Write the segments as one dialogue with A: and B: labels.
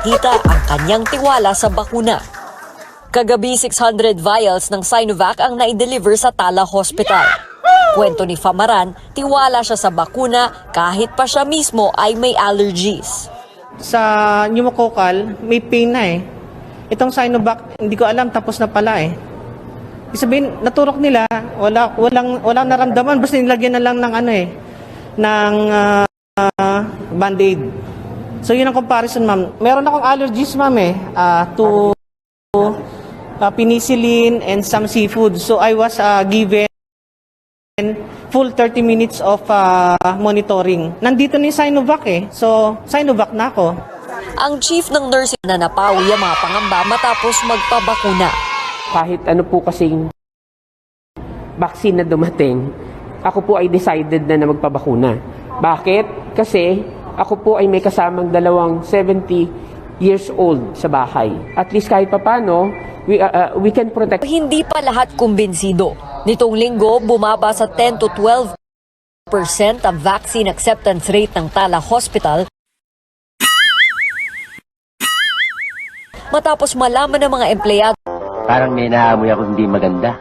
A: ipakita ang kanyang tiwala sa bakuna. Kagabi 600 vials ng Sinovac ang naideliver sa Tala Hospital. Kwento ni Famaran, tiwala siya sa bakuna kahit pa siya mismo ay may allergies.
B: Sa pneumococcal, may pain na eh. Itong Sinovac, hindi ko alam, tapos na pala eh. Sabihin, naturok nila, wala, walang, walang naramdaman, basta nilagyan na lang ng ano eh, ng ah, band-aid. So yun ang comparison, ma'am. Meron akong allergies, ma'am eh, ah, to ah, penicillin and some seafood. So I was ah, given full 30 minutes of ah, monitoring. Nandito na yung Sinovac eh. So, Sinovac na ako.
A: Ang chief ng nursing na napawi ang mga pangamba matapos magpabakuna.
C: kahit ano po kasing vaccine na dumating, ako po ay decided na na magpabakuna. Bakit? Kasi ako po ay may kasamang dalawang 70 years old sa bahay. At least kahit papano, we, uh, uh, we can protect
A: Hindi pa lahat kumbinsido. Nitong linggo, bumaba sa 10 to 12 ang vaccine acceptance rate ng Tala Hospital matapos malaman ng mga empleyado
D: Parang may naamoy ako hindi maganda.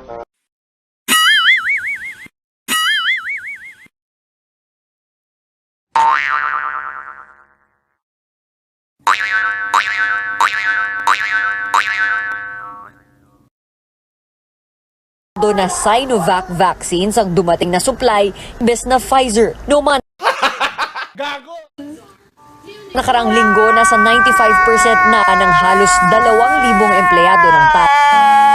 A: Na Sinovac vaccines ang dumating na supply imbes na Pfizer. No man Nakarang linggo, nasa 95% na ng halos 2,000 empleyado ng Tala.